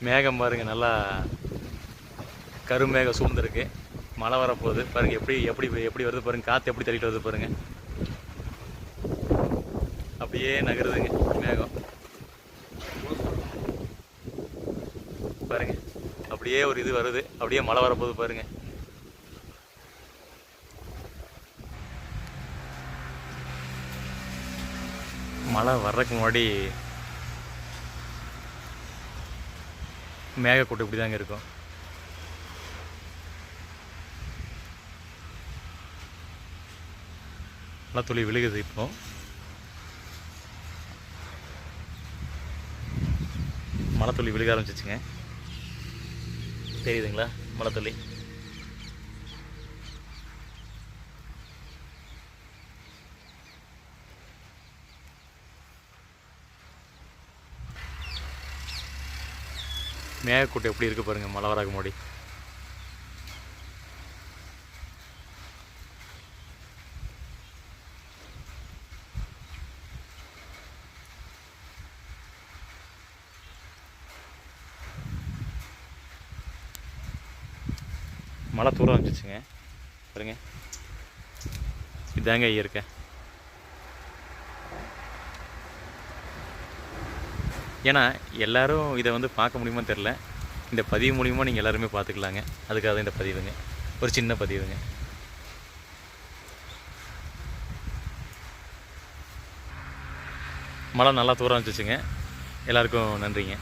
மேகம் பாருங்கள் நல்லா கருமேகம் சூழ்ந்துருக்கு. மழை வரப்போகுது. பாருங்கள் எப்படி எப்படி எப்படி வருது பாருங்க காற்று எப்படி தள்ளிட்டு வருது பாருங்கள் அப்படியே நகருதுங்க மேகம். பாருங்கள் அப்படியே ஒரு இது வருது. அப்படியே மழை வரப்போகுது பாருங்க. மழை வர்றதுக்கு முன்னாடி மேகக்கூட்டம் இப்படி தாங்க இருக்கும். நல்லா துளி விழுகுது இப்போ. மழை துளி விழுக ஆரம்பிச்சிச்சுங்க. தெரியுதுங்களா மழை துளி மேகக்கூட்டம் எப்படி இருக்குது பாருங்கள் மழை வராக முன்னாடி மழை தூரம் வந்துச்சுங்க பாருங்க. இதாங்க இயற்கை. ஏன்னா எல்லோரும் இதை வந்து பார்க்க முடியுமா தெரில இந்த பதிவு மூலியமாக நீங்கள் எல்லாருமே பார்த்துக்கலாங்க. அதுக்காக தான் இந்த பதிவுங்க. ஒரு சின்ன பதிவுங்க. மழை நல்லா தூரம் ஆரம்பிச்சிச்சுங்க எல்லாருக்கும் நன்றிங்க.